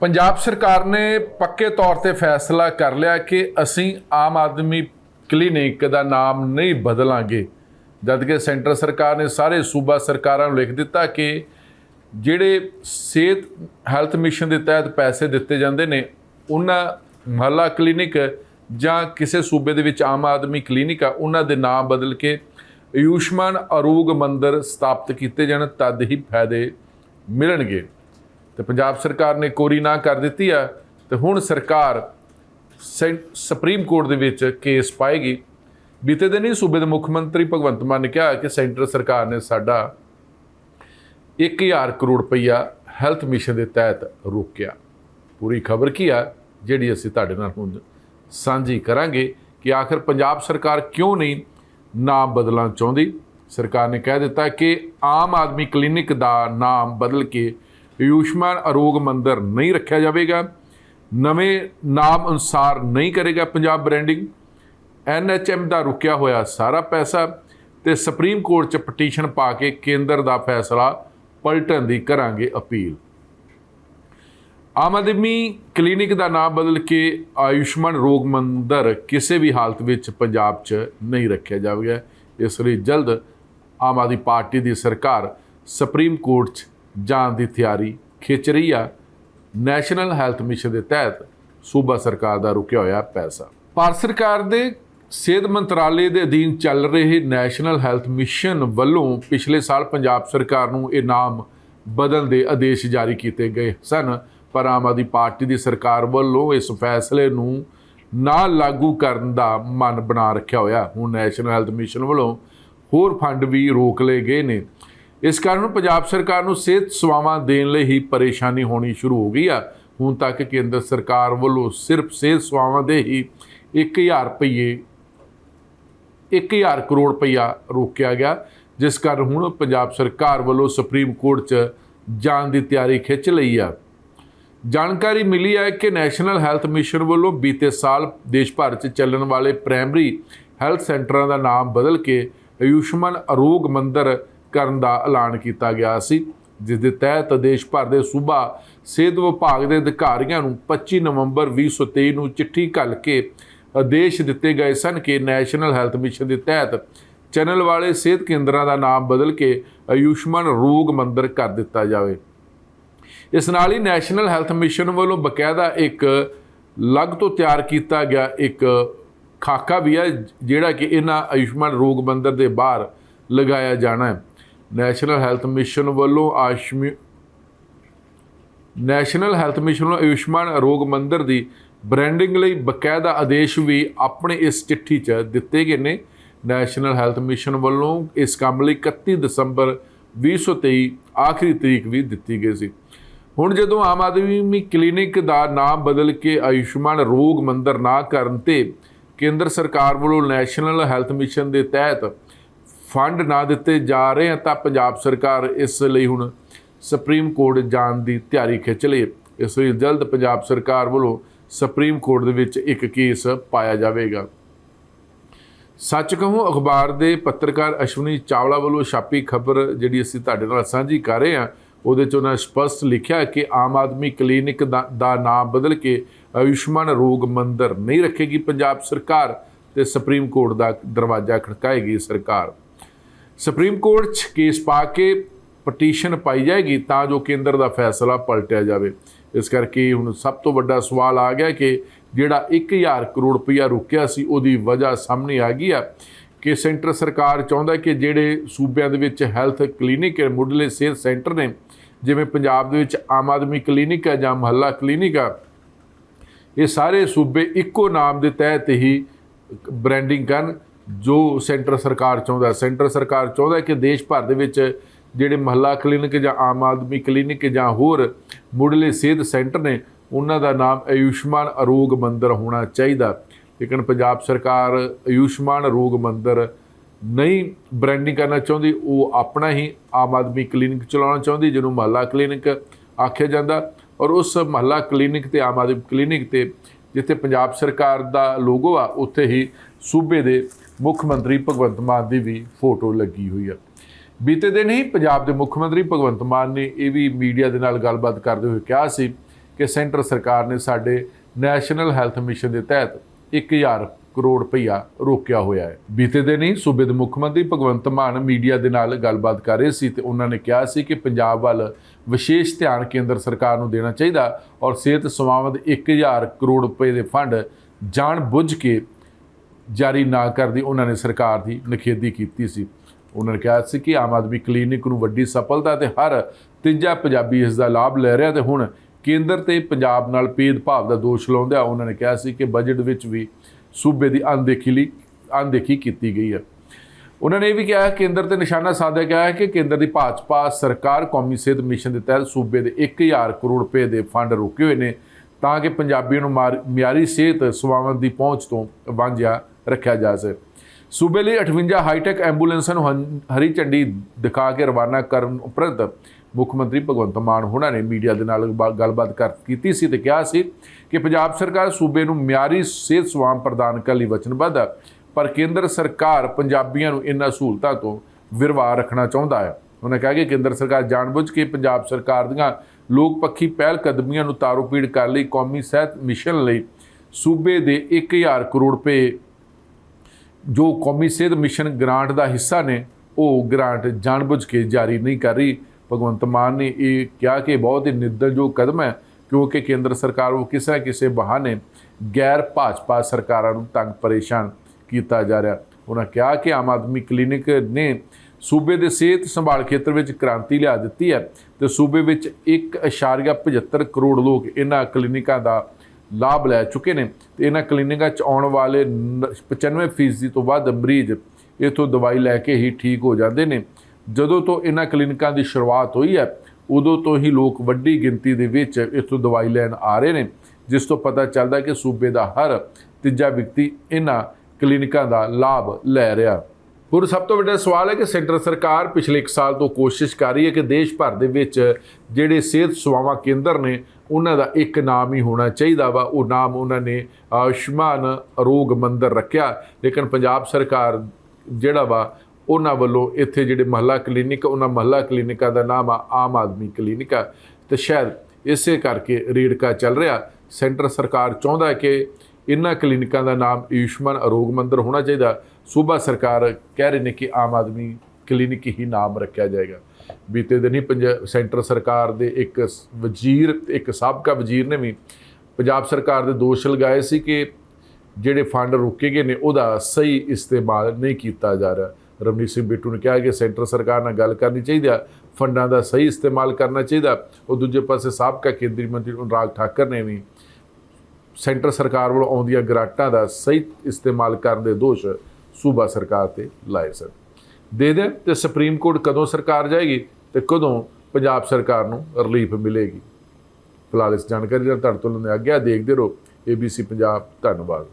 ਪੰਜਾਬ ਸਰਕਾਰ ਨੇ ਪੱਕੇ ਤੌਰ ਤੇ ਫੈਸਲਾ ਕਰ ਲਿਆ ਕਿ ਅਸੀਂ ਆਮ ਆਦਮੀ ਕਲੀਨਿਕ ਦਾ ਨਾਮ ਨਹੀਂ ਬਦਲਾਂਗੇ। ਜਦ ਕਿ ਸੈਂਟਰ ਸਰਕਾਰ ਨੇ ਸਾਰੇ ਸੂਬਾ ਸਰਕਾਰਾਂ ਨੂੰ ਲਿਖ ਦਿੱਤਾ ਕਿ ਜਿਹੜੇ ਸਿਹਤ ਹੈਲਥ ਮਿਸ਼ਨ ਦੇ ਤਹਿਤ ਪੈਸੇ ਦਿੱਤੇ ਜਾਂਦੇ ਨੇ, ਉਹਨਾਂ ਮਹੱਲਾ ਕਲੀਨਿਕ ਜਾਂ ਕਿਸੇ ਸੂਬੇ ਦੇ ਵਿੱਚ ਆਮ ਆਦਮੀ ਕਲੀਨਿਕ ਆ, ਉਹਨਾਂ ਦੇ ਨਾਮ ਬਦਲ ਕੇ ਆਯੁਸ਼ਮਾਨ ਆਰੋਗ ਮੰਦਰ ਸਥਾਪਿਤ ਕੀਤੇ ਜਾਣ, ਤਦ ਹੀ ਫਾਇਦੇ ਮਿਲਣਗੇ। ਤੇ ਪੰਜਾਬ ਸਰਕਾਰ ਨੇ ਕੋਰੀ ਨਾ ਕਰ ਦਿੱਤੀ ਆ ਤੇ ਹੁਣ ਸਰਕਾਰ ਸੈਂ- ਸੁਪਰੀਮ ਕੋਰਟ ਦੇ ਵਿੱਚ ਕੇਸ ਪਾਏਗੀ। ਬੀਤੇ ਦਿਨ ਹੀ ਸੂਬੇ ਦੇ ਮੁੱਖ ਮੰਤਰੀ ਭਗਵੰਤ ਮਾਨ ਨੇ ਕਿਹਾ ਕਿ ਸੈਂਟਰ ਸਰਕਾਰ ਨੇ ਸਾਡਾ 1000 ਕਰੋੜ ਰੁਪਈਆ ਹੈਲਥ ਮਿਸ਼ਨ ਦੇ ਤਹਿਤ ਰੋਕਿਆ। ਪੂਰੀ ਖਬਰ ਕੀ ਆ? ਜਿਹੜੀ ਅਸੀਂ ਤੁਹਾਡੇ ਨਾਲ ਹੁਣ ਸਾਂਝੀ ਕਰਾਂਗੇ ਕਿ ਆਖਰ ਪੰਜਾਬ ਸਰਕਾਰ ਕਿਉਂ ਨਹੀਂ ਨਾਮ ਬਦਲਣਾ ਚਾਹੁੰਦੀ? ਸਰਕਾਰ ਨੇ ਕਹਿ ਦਿੱਤਾ ਕਿ ਆਮ ਆਦਮੀ ਕਲੀਨਿਕ ਦਾ ਨਾਮ ਬਦਲ ਕੇ ਆਯੁਸ਼ਮਾਨ ਆਰੋਗ ਮੰਦਰ ਨਹੀਂ ਰੱਖਿਆ ਜਾਵੇਗਾ। ਨਵੇਂ ਨਾਮ ਅਨੁਸਾਰ ਨਹੀਂ ਕਰੇਗਾ ਪੰਜਾਬ ਬ੍ਰਾਂਡਿੰਗ ਐਨਐਚਐਮ ਦਾ ਰੁਕਿਆ ਹੋਇਆ ਸਾਰਾ ਪੈਸਾ ਤੇ ਸੁਪਰੀਮ ਕੋਰਟ 'ਚ ਪਟੀਸ਼ਨ ਪਾ ਕੇ ਕੇਂਦਰ ਦਾ ਫੈਸਲਾ ਪਲਟਣ ਦੀ ਕਰਾਂਗੇ ਅਪੀਲ। ਆਮ ਆਦਮੀ ਕਲੀਨਿਕ ਦਾ ਨਾਮ ਬਦਲ ਕੇ ਆਯੁਸ਼ਮਾਨ ਰੋਗ ਮੰਦਰ ਕਿਸੇ ਵੀ ਹਾਲਤ ਵਿੱਚ ਪੰਜਾਬ 'ਚ ਨਹੀਂ ਰੱਖਿਆ ਜਾਵੇਗਾ। ਇਸ ਲਈ ਜਲਦ ਆਮ ਆਦਮੀ ਪਾਰਟੀ ਦੀ ਸਰਕਾਰ ਸੁਪਰੀਮ ਕੋਰਟ 'ਚ ਜਾਣ ਦੀ ਤਿਆਰੀ ਖਿੱਚ ਰਹੀ ਆ। ਨੈਸ਼ਨਲ ਹੈਲਥ ਮਿਸ਼ਨ ਦੇ ਤਹਿਤ ਸੂਬਾ ਸਰਕਾਰ ਦਾ ਰੁਕਿਆ ਹੋਇਆ ਪੈਸਾ। ਭਾਰਤ ਸਰਕਾਰ ਦੇ ਸਿਹਤ ਮੰਤਰਾਲੇ ਦੇ ਅਧੀਨ ਚੱਲ ਰਹੇ ਨੈਸ਼ਨਲ ਹੈਲਥ ਮਿਸ਼ਨ ਵੱਲੋਂ ਪਿਛਲੇ ਸਾਲ ਪੰਜਾਬ ਸਰਕਾਰ ਨੂੰ ਇਹ ਨਾਮ ਬਦਲਣ ਦੇ ਆਦੇਸ਼ ਜਾਰੀ ਕੀਤੇ ਗਏ ਸਨ। ਪਰ ਆਮ ਆਦਮੀ ਪਾਰਟੀ ਦੀ ਸਰਕਾਰ ਵੱਲੋਂ ਇਸ ਫੈਸਲੇ ਨੂੰ ਨਾ ਲਾਗੂ ਕਰਨ ਦਾ ਮਨ ਬਣਾ ਰੱਖਿਆ ਹੋਇਆ। ਹੁਣ ਨੈਸ਼ਨਲ ਹੈਲਥ ਮਿਸ਼ਨ ਵੱਲੋਂ ਹੋਰ ਫੰਡ ਵੀ ਰੋਕ ਲਏ ਗਏ ਨੇ। ਇਸ ਕਾਰਨ ਪੰਜਾਬ ਸਰਕਾਰ ਨੂੰ ਸਿਹਤ ਸੇਵਾਵਾਂ ਦੇਣ ਲਈ ਹੀ ਪਰੇਸ਼ਾਨੀ ਹੋਣੀ ਸ਼ੁਰੂ ਹੋ ਗਈ ਆ। ਹੁਣ ਤੱਕ ਕੇਂਦਰ ਸਰਕਾਰ ਵੱਲੋਂ ਸਿਰਫ ਸਿਹਤ ਸੇਵਾਵਾਂ ਦੇ ਹੀ 1000 ਰੁਪਏ 1000 ਕਰੋੜ ਰੁਪਇਆ ਰੋਕਿਆ ਗਿਆ, ਜਿਸ ਕਾਰਨ ਹੁਣ ਪੰਜਾਬ ਸਰਕਾਰ ਵੱਲੋਂ ਸੁਪਰੀਮ ਕੋਰਟ 'ਚ ਜਾਣ ਦੀ ਤਿਆਰੀ ਖਿੱਚ ਲਈ ਆ। ਜਾਣਕਾਰੀ ਮਿਲੀ ਹੈ ਕਿ ਨੈਸ਼ਨਲ ਹੈਲਥ ਮਿਸ਼ਨ ਵੱਲੋਂ ਬੀਤੇ ਸਾਲ ਦੇਸ਼ ਭਰ 'ਚ ਚੱਲਣ ਵਾਲੇ ਪ੍ਰਾਇਮਰੀ ਹੈਲਥ ਸੈਂਟਰਾਂ ਦਾ ਨਾਮ ਬਦਲ ਕੇ ਆਯੁਸ਼ਮਾਨ ਆਰੋਗ ਮੰਦਰ ਕਰਨ ਦਾ ਐਲਾਨ ਕੀਤਾ ਗਿਆ ਸੀ, ਜਿਸ ਦੇ ਤਹਿਤ ਦੇਸ਼ ਭਰ ਦੇ ਸੂਬਾ ਸਿਹਤ ਵਿਭਾਗ ਦੇ ਅਧਿਕਾਰੀਆਂ ਨੂੰ 25 ਨਵੰਬਰ 2023 ਨੂੰ ਚਿੱਠੀ ਘੱਲ ਕੇ ਆਦੇਸ਼ ਦਿੱਤੇ ਗਏ ਸਨ ਕਿ ਨੈਸ਼ਨਲ ਹੈਲਥ ਮਿਸ਼ਨ ਦੇ ਤਹਿਤ ਚੈਨਲ ਵਾਲੇ ਸਿਹਤ ਕੇਂਦਰਾਂ ਦਾ ਨਾਮ ਬਦਲ ਕੇ ਆਯੁਸ਼ਮਾਨ ਰੋਗ ਮੰਦਰ ਕਰ ਦਿੱਤਾ ਜਾਵੇ। ਇਸ ਨਾਲ ਹੀ ਨੈਸ਼ਨਲ ਹੈਲਥ ਮਿਸ਼ਨ ਵੱਲੋਂ ਬਕਾਇਦਾ ਇੱਕ ਲੱਗ ਤੋਂ ਤਿਆਰ ਕੀਤਾ ਗਿਆ ਇੱਕ ਖਾਕਾ ਵੀ ਹੈ, ਜਿਹੜਾ ਕਿ ਇਹਨਾਂ ਆਯੁਸ਼ਮਾਨ ਰੋਗ ਮੰਦਰ ਦੇ ਬਾਹਰ ਲਗਾਇਆ ਜਾਣਾ ਹੈ। ਨੈਸ਼ਨਲ ਹੈਲਥ ਮਿਸ਼ਨ ਵੱਲੋਂ ਆਸ਼ਮੀ ਨੈਸ਼ਨਲ ਹੈਲਥ ਮਿਸ਼ਨ ਵੱਲੋਂ ਆਯੁਸ਼ਮਾਨ ਰੋਗ ਮੰਦਰ ਦੀ ਬ੍ਰਾਂਡਿੰਗ ਲਈ ਬਕਾਇਦਾ ਆਦੇਸ਼ ਵੀ ਆਪਣੇ ਇਸ ਚਿੱਠੀ 'ਚ ਦਿੱਤੇ ਗਏ ਨੇ। ਨੈਸ਼ਨਲ ਹੈਲਥ ਮਿਸ਼ਨ ਵੱਲੋਂ ਇਸ ਕੰਮ ਲਈ 31 ਦਸੰਬਰ 2023 ਆਖਰੀ ਤਰੀਕ ਵੀ ਦਿੱਤੀ ਗਈ ਸੀ। ਹੁਣ ਜਦੋਂ ਆਮ ਆਦਮੀ ਕਲੀਨਿਕ ਦਾ ਨਾਮ ਬਦਲ ਕੇ ਆਯੁਸ਼ਮਾਨ ਰੋਗ ਮੰਦਰ ਨਾ ਕਰਨ ਤੇ ਕੇਂਦਰ ਸਰਕਾਰ ਵੱਲੋਂ ਨੈਸ਼ਨਲ ਹੈਲਥ ਮਿਸ਼ਨ ਦੇ ਤਹਿਤ ਫੰਡ ਨਾ ਦਿੱਤੇ ਜਾ ਰਹੇ ਹਨ ਤਾਂ ਪੰਜਾਬ ਸਰਕਾਰ ਇਸ ਲਈ ਹੁਣ ਸੁਪਰੀਮ ਕੋਰਟ ਜਾਣ ਦੀ ਤਿਆਰੀ ਖਿੱਚ ਲਈ ਇਸ ਲਈ ਜਲਦ ਪੰਜਾਬ ਸਰਕਾਰ ਵੱਲੋਂ ਸੁਪਰੀਮ ਕੋਰਟ ਦੇ ਵਿੱਚ ਇੱਕ ਕੇਸ ਪਾਇਆ ਜਾਵੇਗਾ। ਸੱਚ ਕਹੂੰ, ਅਖਬਾਰ ਦੇ ਪੱਤਰਕਾਰ ਅਸ਼ਵਨੀ ਚਾਵਲਾ ਵੱਲੋਂ ਛਾਪੀ ਖਬਰ ਜਿਹੜੀ ਅਸੀਂ ਤੁਹਾਡੇ ਨਾਲ ਸਾਂਝੀ ਕਰ ਰਹੇ ਹਾਂ, ਉਹਦੇ 'ਚ ਉਹਨਾਂ ਸਪਸ਼ਟ ਲਿਖਿਆ ਕਿ ਆਮ ਆਦਮੀ ਕਲੀਨਿਕ ਦਾ ਦਾ ਨਾਮ ਬਦਲ ਕੇ ਆਯੁਸ਼ਮਾਨ ਰੋਗ ਮੰਦਰ ਨਹੀਂ ਰੱਖੇਗੀ ਪੰਜਾਬ ਸਰਕਾਰ ਤੇ ਸੁਪਰੀਮ ਕੋਰਟ ਦਾ ਦਰਵਾਜ਼ਾ ਖੜਕਾਏਗੀ ਸਰਕਾਰ। ਸੁਪਰੀਮ ਕੋਰਟ 'ਚ ਕੇਸ ਪਾ ਕੇ ਪਟੀਸ਼ਨ ਪਾਈ ਜਾਏਗੀ ਤਾਂ ਜੋ ਕੇਂਦਰ ਦਾ ਫੈਸਲਾ ਪਲਟਿਆ ਜਾਵੇ। ਇਸ ਕਰਕੇ ਹੁਣ ਸਭ ਤੋਂ ਵੱਡਾ ਸਵਾਲ ਆ ਗਿਆ ਕਿ ਜਿਹੜਾ 1000 ਕਰੋੜ ਰੁਪਇਆ ਰੁਕਿਆ ਸੀ, ਉਹਦੀ ਵਜ੍ਹਾ ਸਾਹਮਣੇ ਆ ਗਈ ਆ। ਕਿ ਸੈਂਟਰ ਸਰਕਾਰ ਚਾਹੁੰਦਾ ਕਿ ਜਿਹੜੇ ਸੂਬਿਆਂ ਦੇ ਵਿੱਚ ਹੈਲਥ ਕਲੀਨਿਕ ਹੈ, ਮੁੱਢਲੇ ਸਿਹਤ ਸੈਂਟਰ ਨੇ, ਜਿਵੇਂ ਪੰਜਾਬ ਦੇ ਵਿੱਚ ਆਮ ਆਦਮੀ ਕਲੀਨਿਕ ਹੈ ਜਾਂ ਮਹੱਲਾ ਕਲੀਨਿਕ ਆ, ਇਹ ਸਾਰੇ ਸੂਬੇ ਇੱਕੋ ਨਾਮ ਦੇ ਤਹਿਤ ਹੀ ਬ੍ਰਾਂਡਿੰਗ ਕਰਨ। ਜੋ ਸੈਂਟਰ ਸਰਕਾਰ ਚਾਹੁੰਦਾ, ਸੈਂਟਰ ਸਰਕਾਰ ਚਾਹੁੰਦਾ ਕਿ ਦੇਸ਼ ਭਰ ਦੇ ਵਿੱਚ ਜਿਹੜੇ ਮਹੱਲਾ ਕਲੀਨਿਕ ਜਾਂ ਆਮ ਆਦਮੀ ਕਲੀਨਿਕ ਜਾਂ ਹੋਰ ਮੁੱਢਲੇ ਸਿਹਤ ਸੈਂਟਰ ਨੇ, ਉਹਨਾਂ ਦਾ ਨਾਮ ਆਯੁਸ਼ਮਾਨ ਆਰੋਗ ਮੰਦਰ ਹੋਣਾ ਚਾਹੀਦਾ। ਲੇਕਿਨ ਪੰਜਾਬ ਸਰਕਾਰ ਆਯੁਸ਼ਮਾਨ ਰੋਗ ਮੰਦਰ ਨਹੀਂ ਬ੍ਰਾਂਡਿੰਗ ਕਰਨਾ ਚਾਹੁੰਦੀ, ਉਹ ਆਪਣਾ ਹੀ ਆਮ ਆਦਮੀ ਕਲੀਨਿਕ ਚਲਾਉਣਾ ਚਾਹੁੰਦੀ, ਜਿਹਨੂੰ ਮਹੱਲਾ ਕਲੀਨਿਕ ਆਖਿਆ ਜਾਂਦਾ। ਔਰ ਉਸ ਮਹੱਲਾ ਕਲੀਨਿਕ ਤੇ ਆਮ ਆਦਮੀ ਕਲੀਨਿਕ ਤੇ, ਜਿੱਥੇ ਪੰਜਾਬ ਸਰਕਾਰ ਦਾ ਲੋਗੋ ਆ, ਉੱਥੇ ਹੀ ਸੂਬੇ ਦੇ ਮੁੱਖ ਮੰਤਰੀ ਭਗਵੰਤ ਮਾਨ ਦੀ ਵੀ ਫੋਟੋ ਲੱਗੀ ਹੋਈ ਹੈ ਬੀਤੇ ਦਿਨ ਹੀ ਪੰਜਾਬ ਦੇ ਮੁੱਖ ਮੰਤਰੀ ਭਗਵੰਤ ਮਾਨ ਨੇ ਇਹ ਵੀ ਮੀਡੀਆ ਦੇ ਨਾਲ ਗੱਲਬਾਤ ਕਰਦੇ ਹੋਏ ਕਿਹਾ ਸੀ ਕਿ ਸੈਂਟਰ ਸਰਕਾਰ ਨੇ ਸਾਡੇ ਨੈਸ਼ਨਲ ਹੈਲਥ ਮਿਸ਼ਨ ਦੇ ਤਹਿਤ 1000 ਕਰੋੜ ਰੁਪਈਆ ਰੋਕਿਆ ਹੋਇਆ ਹੈ। ਬੀਤੇ ਦਿਨ ਹੀ ਸੂਬੇ ਦੇ ਮੁੱਖ ਮੰਤਰੀ ਭਗਵੰਤ ਮਾਨ ਮੀਡੀਆ ਦੇ ਨਾਲ ਗੱਲਬਾਤ ਕਰ ਰਹੇ ਸੀ ਤੇ ਉਹਨਾਂ ਨੇ ਕਿਹਾ ਸੀ ਕਿ ਪੰਜਾਬ ਵੱਲ ਵਿਸ਼ੇਸ਼ ਧਿਆਨ ਕੇਂਦਰ ਸਰਕਾਰ ਨੂੰ ਦੇਣਾ ਚਾਹੀਦਾ ਔਰ ਸਿਹਤ ਸੇਵਾਵਾਂ ਦੇ 1000 ਕਰੋੜ ਰੁਪਏ ਦੇ ਫੰਡ ਜਾਣ ਬੁੱਝ ਕੇ ਜਾਰੀ ਨਾ ਕਰਦੀ, ਉਹਨਾਂ ਨੇ ਸਰਕਾਰ ਦੀ ਨਿਖੇਧੀ ਕੀਤੀ ਸੀ। ਉਹਨਾਂ ਨੇ ਕਿਹਾ ਸੀ ਕਿ ਆਮ ਆਦਮੀ ਕਲੀਨਿਕ ਨੂੰ ਵੱਡੀ ਸਫਲਤਾ ਤੇ ਹਰ ਤੀਜਾ ਪੰਜਾਬੀ ਇਸ ਦਾ ਲਾਭ ਲੈ ਰਿਹਾ ਤੇ ਹੁਣ ਕੇਂਦਰ ਤੇ ਪੰਜਾਬ ਨਾਲ ਭੇਦਭਾਵ ਦਾ ਦੋਸ਼ ਲਾਉਂਦਿਆਂ ਉਹਨਾਂ ਨੇ ਕਿਹਾ ਸੀ ਕਿ ਬਜਟ ਵਿੱਚ ਵੀ ਸੂਬੇ ਦੀ ਅਣਦੇਖੀ ਲਈ ਅਣਦੇਖੀ ਕੀਤੀ ਗਈ ਹੈ। ਉਹਨਾਂ ਨੇ ਇਹ ਵੀ ਕਿਹਾ, ਕੇਂਦਰ ਤੇ ਨਿਸ਼ਾਨਾ ਸਾਧਿਆ ਗਿਆ ਹੈ ਕਿ ਕੇਂਦਰ ਦੀ ਭਾਜਪਾ ਸਰਕਾਰ ਕੌਮੀ ਸਿਹਤ ਮਿਸ਼ਨ ਦੇ ਤਹਿਤ ਸੂਬੇ ਦੇ 1000 ਕਰੋੜ ਰੁਪਏ ਦੇ ਫੰਡ ਰੋਕੇ ਹੋਏ ਨੇ ਤਾਂ ਕਿ ਪੰਜਾਬੀਆਂ ਨੂੰ ਮਾਰ- ਮਿਆਰੀ ਸਿਹਤ ਸੇਵਾਵਾਂ ਦੀ ਪਹੁੰਚ ਤੋਂ ਵਾਂਝਿਆ ਰੱਖਿਆ ਜਾ ਸਕੇ। ਸੂਬੇ ਲਈ 58 ਹਾਈਟੈਕ ਐਂਬੂਲੈਂਸਾਂ ਨੂੰ ਹਰੀ ਝੰਡੀ ਦਿਖਾ ਕੇ ਰਵਾਨਾ ਕਰਨ ਉਪਰੰਤ ਮੁੱਖ ਮੰਤਰੀ ਭਗਵੰਤ ਮਾਨ ਹੋਣਾ ਨੇ ਮੀਡੀਆ ਦੇ ਨਾਲ ਬ- ਗੱਲਬਾਤ ਕਰ ਕੀਤੀ ਸੀ ਤੇ ਕਿਹਾ ਸੀ ਕਿ ਪੰਜਾਬ ਸਰਕਾਰ ਸੂਬੇ ਨੂੰ ਮਿਆਰੀ ਸਿਹਤ ਸੇਵਾਵਾਂ ਪ੍ਰਦਾਨ ਕਰਨ ਲਈ ਵਚਨਬੱਧ ਹੈ ਪਰ ਕੇਂਦਰ ਸਰਕਾਰ ਪੰਜਾਬੀਆਂ ਨੂੰ ਇਹਨਾਂ ਸਹੂਲਤਾਂ ਤੋਂ ਵਿਰਵਾ ਰੱਖਣਾ ਚਾਹੁੰਦਾ ਹੈ। ਉਹਨਾਂ ਕਿਹਾ ਕਿ ਕੇਂਦਰ ਸਰਕਾਰ ਜਾਣਬੁੱਝ ਕੇ ਪੰਜਾਬ ਸਰਕਾਰ ਦੀਆਂ ਲੋਕ ਪੱਖੀ ਪਹਿਲ ਕਦਮੀਆਂ ਨੂੰ ਤਾਰੋਪੀੜ ਕਰਨ ਲਈ ਕੌਮੀ ਸਿਹਤ ਮਿਸ਼ਨ ਲਈ ਸੂਬੇ ਦੇ 1000 ਕਰੋੜ ਰੁਪਏ ਜੋ ਕੌਮੀ ਸਿਹਤ ਮਿਸ਼ਨ ਗ੍ਰਾਂਟ ਦਾ ਹਿੱਸਾ ਨੇ, ਉਹ ਗ੍ਰਾਂਟ ਜਾਣਬੁੱਝ ਕੇ ਜਾਰੀ ਨਹੀਂ ਕਰ ਰਹੀ। ਭਗਵੰਤ ਮਾਨ ਨੇ ਇਹ ਕਿਹਾ ਕਿ ਬਹੁਤ ਹੀ ਨਿੱਦਣਯੋਗ ਕਦਮ ਹੈ, ਕਿਉਂਕਿ ਕੇਂਦਰ ਸਰਕਾਰ ਉਹ ਕਿਸੇ ਨਾ ਕਿਸੇ ਬਹਾਨੇ ਗੈਰ ਭਾਜਪਾ ਸਰਕਾਰਾਂ ਨੂੰ ਤੰਗ ਪਰੇਸ਼ਾਨ ਕੀਤਾ ਜਾ ਰਿਹਾ। ਉਹਨਾਂ ਕਿਹਾ ਕਿ ਆਮ ਆਦਮੀ ਕਲੀਨਿਕ ਨੇ ਸੂਬੇ ਦੇ ਸਿਹਤ ਸੰਭਾਲ ਖੇਤਰ ਵਿੱਚ ਕ੍ਰਾਂਤੀ ਲਿਆ ਦਿੱਤੀ ਹੈ ਤੇ ਸੂਬੇ ਵਿੱਚ 1.75 ਕਰੋੜ ਲੋਕ ਇਹਨਾਂ ਕਲੀਨਿਕਾਂ ਦਾ ਲਾਭ ਲੈ ਚੁੱਕੇ ਨੇ ਤੇ ਇਹਨਾਂ ਕਲੀਨਿਕਾਂ 'ਚ ਆਉਣ ਵਾਲੇ ਨ- 95% ਫੀਸਦੀ ਤੋਂ ਵੱਧ ਮਰੀਜ਼ ਇਥੋਂ ਦਵਾਈ ਲੈ ਕੇ ਹੀ ਠੀਕ ਹੋ ਜਾਂਦੇ ਨੇ। ਜਦੋਂ ਤੋਂ ਇਹਨਾਂ ਕਲੀਨਿਕਾਂ ਦੀ ਸ਼ੁਰੂਆਤ ਹੋਈ ਹੈ, ਉਦੋਂ ਤੋਂ ਹੀ ਲੋਕ ਵੱਡੀ ਗਿਣਤੀ ਦੇ ਵਿੱਚ ਇਥੋਂ ਦਵਾਈ ਲੈਣ ਆ ਰਹੇ ਨੇ, ਜਿਸ ਤੋਂ ਪਤਾ ਚੱਲਦਾ ਕਿ ਸੂਬੇ ਦਾ ਹਰ ਤੀਜਾ ਵਿਅਕਤੀ ਇਹਨਾਂ ਕਲੀਨਿਕਾਂ ਦਾ ਲਾਭ ਲੈ ਰਿਹਾ। ਹੁਣ ਸਭ ਤੋਂ ਵੱਡਾ ਸਵਾਲ ਹੈ ਕਿ ਸੈਂਟਰ ਸਰਕਾਰ ਪਿਛਲੇ 1 ਸਾਲ ਤੋਂ ਕੋਸ਼ਿਸ਼ ਕਰ ਰਹੀ ਹੈ ਕਿ ਦੇਸ਼ ਭਰ ਦੇ ਵਿੱਚ ਜਿਹੜੇ ਸਿਹਤ ਸੇਵਾਵਾਂ ਕੇਂਦਰ ਨੇ, ਉਹਨਾਂ ਦਾ ਇੱਕ ਨਾਮ ਹੀ ਹੋਣਾ ਚਾਹੀਦਾ ਵਾ। ਉਹ ਨਾਮ ਉਹਨਾਂ ਨੇ ਆਯੁਸ਼ਮਾਨ ਅਰੋਗ ਮੰਦਰ ਰੱਖਿਆ। ਲੇਕਿਨ ਪੰਜਾਬ ਸਰਕਾਰ ਜਿਹੜਾ ਵਾ, ਉਹਨਾਂ ਵੱਲੋਂ ਇੱਥੇ ਜਿਹੜੇ ਮਹੱਲਾ ਕਲੀਨਿਕ, ਉਹਨਾਂ ਮਹੱਲਾ ਕਲੀਨਿਕਾਂ ਦਾ ਨਾਮ ਆ, ਆਮ ਆਦਮੀ ਕਲੀਨਿਕ ਆ। ਤੇ ਸ਼ਾਇਦ ਇਸੇ ਕਰਕੇ ਰੇੜਕਾ ਚੱਲ ਰਿਹਾ। ਸੈਂਟਰ ਸਰਕਾਰ ਚਾਹੁੰਦਾ ਹੈ ਕਿ ਇਹਨਾਂ ਕਲੀਨਿਕਾਂ ਦਾ ਨਾਮ ਆਯੁਸ਼ਮਾਨ ਅਰੋਗ ਮੰਦਰ ਹੋਣਾ ਚਾਹੀਦਾ। ਸੂਬਾ ਸਰਕਾਰ ਕਹਿ ਰਹੇ ਨੇ ਕਿ ਆਮ ਆਦਮੀ ਕਲੀਨਿਕ ਹੀ ਨਾਮ ਰੱਖਿਆ ਜਾਏਗਾ। ਬੀਤੇ ਦਿਨ ਹੀ ਪੰਜ- ਸੈਂਟਰ ਸਰਕਾਰ ਦੇ ਇੱਕ ਵਜ਼ੀਰ ਇੱਕ ਸਾਬਕਾ ਵਜ਼ੀਰ ਨੇ ਵੀ ਪੰਜਾਬ ਸਰਕਾਰ ਦੇ ਦੋਸ਼ ਲਗਾਏ ਸੀ ਕਿ ਜਿਹੜੇ ਫੰਡ ਰੋਕੇ ਗਏ ਨੇ, ਉਹਦਾ ਸਹੀ ਇਸਤੇਮਾਲ ਨਹੀਂ ਕੀਤਾ ਜਾ ਰਿਹਾ। ਰਮਨੀਤ ਸਿੰਘ ਬਿੱਟੂ ਨੇ ਕਿਹਾ ਕਿ ਸੈਂਟਰ ਸਰਕਾਰ ਨਾਲ ਗੱਲ ਕਰਨੀ ਚਾਹੀਦੀ ਆ, ਫੰਡਾਂ ਦਾ ਸਹੀ ਇਸਤੇਮਾਲ ਕਰਨਾ ਚਾਹੀਦਾ। ਉਹ ਦੂਜੇ ਪਾਸੇ ਸਾਬਕਾ ਕੇਂਦਰੀ ਮੰਤਰੀ ਅਨੁਰਾਗ ਠਾਕਰ ਨੇ ਵੀ ਸੈਂਟਰ ਸਰਕਾਰ ਵੱਲੋਂ ਆਉਂਦੀਆਂ ਗ੍ਰਾਂਟਾਂ ਦਾ ਸਹੀ ਇਸਤੇਮਾਲ ਕਰਨ ਦੇ ਦੋਸ਼ ਸੂਬਾ ਸਰਕਾਰ ਤੇ ਲਾਏ ਸਨ। ਦੇ ਦੇ ਤੇ ਸੁਪਰੀਮ ਕੋਰਟ ਕਦੋਂ ਸਰਕਾਰ ਜਾਏਗੀ ਤੇ ਕਦੋਂ ਪੰਜਾਬ ਸਰਕਾਰ ਨੂੰ ਰਿਲੀਫ ਮਿਲੇਗੀ? ਫਿਲਹਾਲ ਇਸ ਜਾਣਕਾਰੀ ਦਾ ਤੁਹਾਡੇ ਤੋਂ ਲੈਂਦੇ ਆ ਗਿਆ ਦੇਖਦੇ ਰਹੋ। ABC ਪੰਜਾਬ ਧੰਨਵਾਦ।